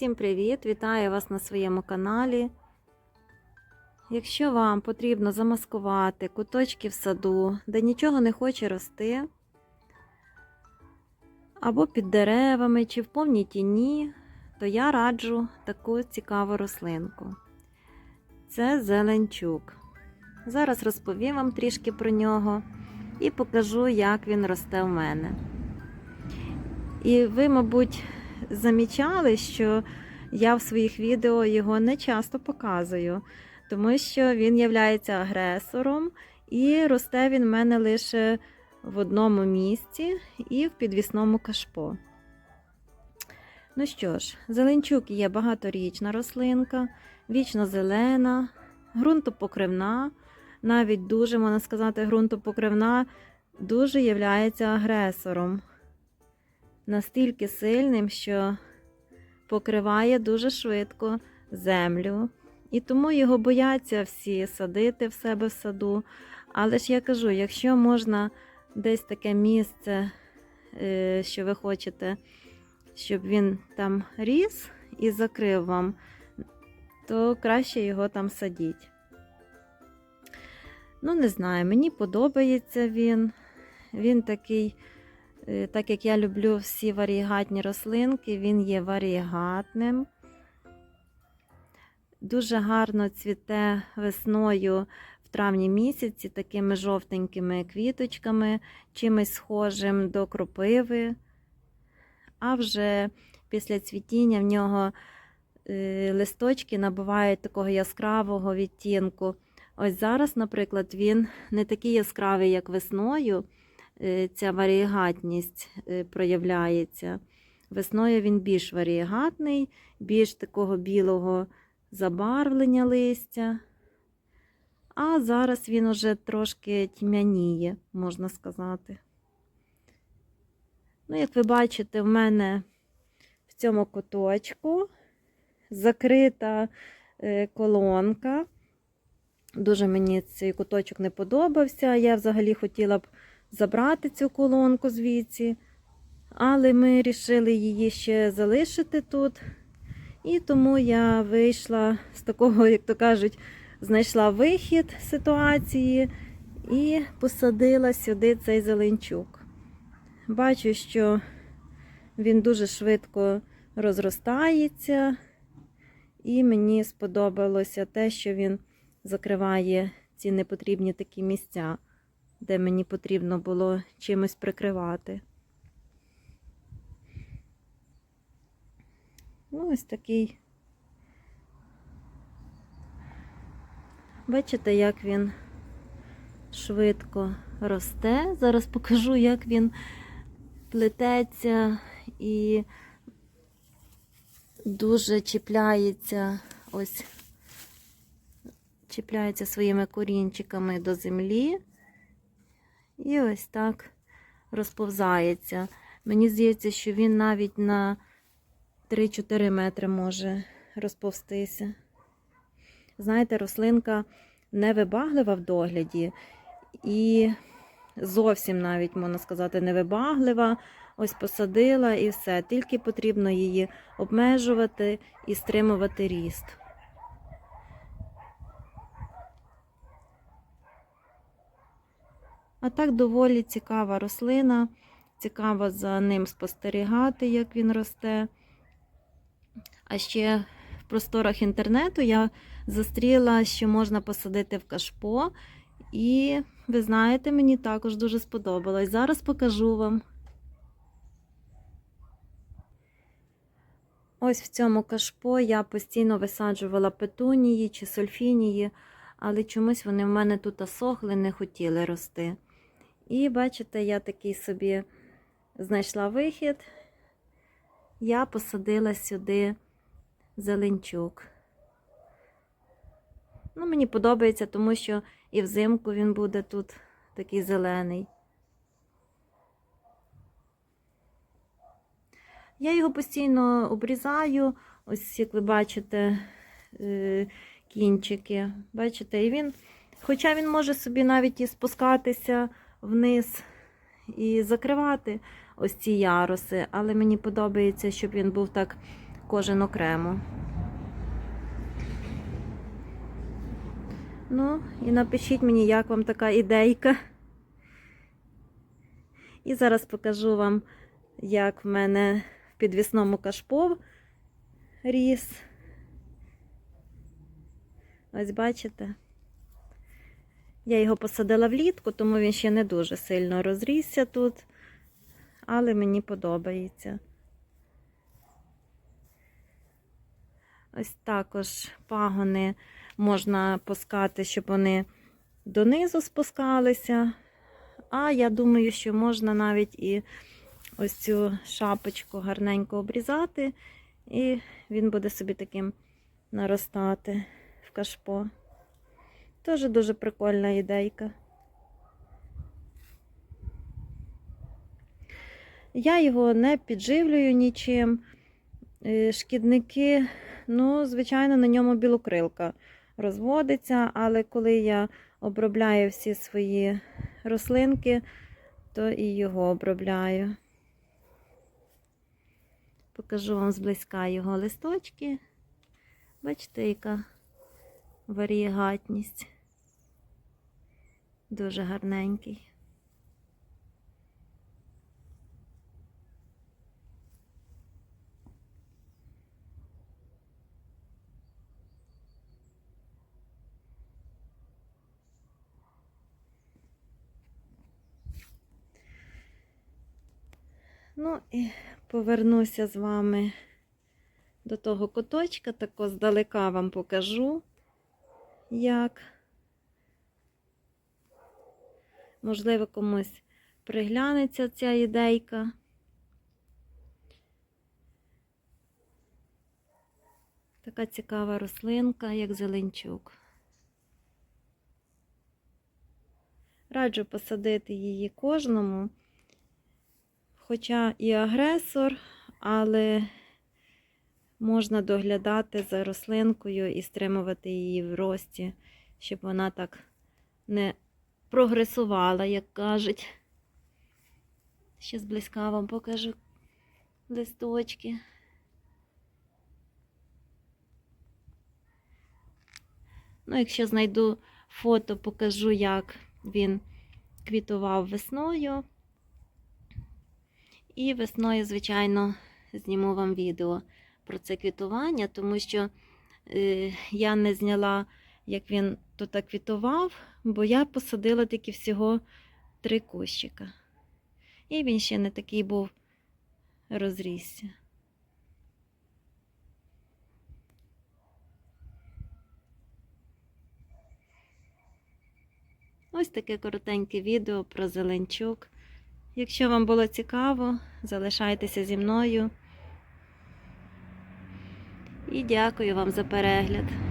Всім привіт! Вітаю вас на своєму каналі. Якщо вам потрібно замаскувати куточки в саду, де нічого не хоче рости, або під деревами, чи в повній тіні, то я раджу таку цікаву рослинку. Це зеленчук. Зараз розповім вам трішки про нього і покажу, як він росте в мене. І ви, мабуть, замічали, що я в своїх відео його не часто показую, тому що він є агресором і росте він в мене лише в одному місці і в підвісному кашпо. Ну що ж, зеленчук є багаторічна рослинка, вічно зелена, ґрунтопокривна, навіть дуже, можна сказати, ґрунтопокривна, дуже являється агресором настільки сильним, що покриває дуже швидко землю. І тому його бояться всі садити в себе в саду. Але ж я кажу, якщо можна десь таке місце, е, що ви хочете, щоб він там ріс і закрив вам, то краще його там садіть. Ну, не знаю, мені подобається він. Він такий. Е, Так як я люблю всі варігатні рослинки, він є варігатним. Дуже гарно цвіте весною в травні місяці такими жовтенькими квіточками, чимось схожим до кропиви. А вже після цвітіння в нього е, листочки набувають такого яскравого відтінку. Ось зараз, наприклад, він не такий яскравий, як весною ця варієгатність е, проявляється. Весною він більш варієгатний, більш такого білого забарвлення листя. А зараз він уже трошки тьмяніє, можна сказати. Ну, як ви бачите, в мене в цьому куточку закрита е, колонка. Дуже мені цей куточок не подобався. Я взагалі хотіла б забрати цю колонку звідси, але ми вирішили її ще залишити тут. І тому я вийшла з такого, як то кажуть, знайшла вихід ситуації і посадила сюди цей зеленчук. Бачу, що він дуже швидко розростається, і мені сподобалося те, що він закриває ці непотрібні такі місця, де мені потрібно було чимось прикривати. Ну, ось такий. Бачите, як він швидко росте. Зараз покажу, як він плететься і дуже чіпляється, ось, чіпляється своїми корінчиками до землі. І ось так розповзається. Мені здається, що він навіть на 3-4 метри може розповстися. Знаєте, рослинка невибаглива в догляді і зовсім навіть, можна сказати, невибаглива. Ось посадила і все. Тільки потрібно її обмежувати і стримувати ріст. А так доволі цікава рослина. Цікаво за ним спостерігати, як він росте. А ще в просторах інтернету я зустріла, що можна посадити в кашпо. І, ви знаєте, мені також дуже сподобалось. Зараз покажу вам. Ось в цьому кашпо я постійно висаджувала петунії чи сульфінії, але чомусь вони в мене тут осохли, не хотіли рости. І бачите, я такий собі знайшла вихід. Я посадила сюди зеленчук. Ну, мені подобається, тому що і взимку він буде тут такий зелений. Я його постійно обрізаю, ось як ви бачите, е, кінчики. Бачите, і він, хоча він може собі навіть і спускатися вниз і закривати ось ці яруси, але мені подобається, щоб він був так кожен окремо. Ну, і напишіть мені, як вам така ідейка. І зараз покажу вам, як в мене в підвісному кашпо ріс. Ось бачите. Я його посадила влітку, тому він ще не дуже сильно розрісся тут, але мені подобається. Ось також пагони можна пускати, щоб вони донизу спускалися. А я думаю, що можна навіть і ось цю шапочку гарненько обрізати, і він буде собі таким наростати в кашпо. Теж дуже прикольна ідейка. Я його не підживлюю нічим. Е, Шкідники, ну, звичайно, на ньому білокрилка розводиться, але коли я обробляю всі свої рослинки, то і його обробляю. Покажу вам зблизька його листочки. Бачите, яка варієгатність. Дуже гарненький. Ну і повернуся з вами до того куточка, тако здалека вам покажу, як. Можливо, комусь приглянеться ця ідейка. Така цікава рослинка, як зеленчук. Раджу посадити її кожному, хоча і агресор, але можна доглядати за рослинкою і стримувати її в рості, щоб вона так не прогресувала, як кажуть. Ще зблизька вам покажу листочки. Ну, якщо знайду фото, покажу, як він квітував весною. І весною, звичайно, зніму вам відео про це квітування, тому що е, я не зняла, як він тут квітував, бо я посадила тільки всього три кущика. І він ще не такий був розрісся. Ось таке коротеньке відео про зеленчук. Якщо вам було цікаво, залишайтеся зі мною. І дякую вам за перегляд.